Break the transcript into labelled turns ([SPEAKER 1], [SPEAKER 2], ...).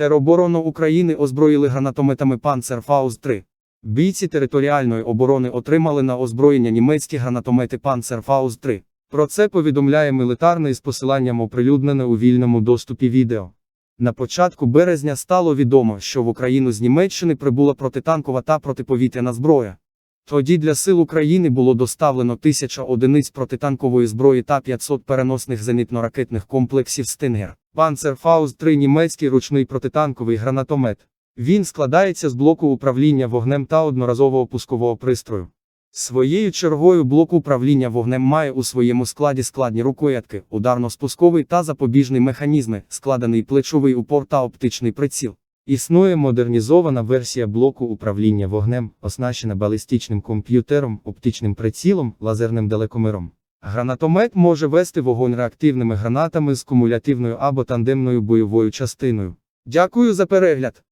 [SPEAKER 1] Тероборону України озброїли гранатометами Panzerfaust 3. Бійці територіальної оборони отримали на озброєння німецькі гранатомети Panzerfaust 3. Про це повідомляє мілітарний з посиланням оприлюднене у вільному доступі відео. На початку березня стало відомо, що в Україну з Німеччини прибула протитанкова та протиповітряна зброя. Тоді для сил України було доставлено 1000 одиниць протитанкової зброї та 500 переносних зенітно-ракетних комплексів Стингер. Panzerfaust 3 німецький ручний протитанковий гранатомет. Він складається з блоку управління вогнем та одноразового пускового пристрою. Своєю чергою блок управління вогнем має у своєму складі складні рукоятки, ударно-спусковий та запобіжний механізми, складений плечовий упор та оптичний приціл. Існує модернізована версія блоку управління вогнем, оснащена балістичним комп'ютером, оптичним прицілом, лазерним далекомиром. Гранатомет може вести вогонь реактивними гранатами з кумулятивною або тандемною бойовою частиною. Дякую за перегляд!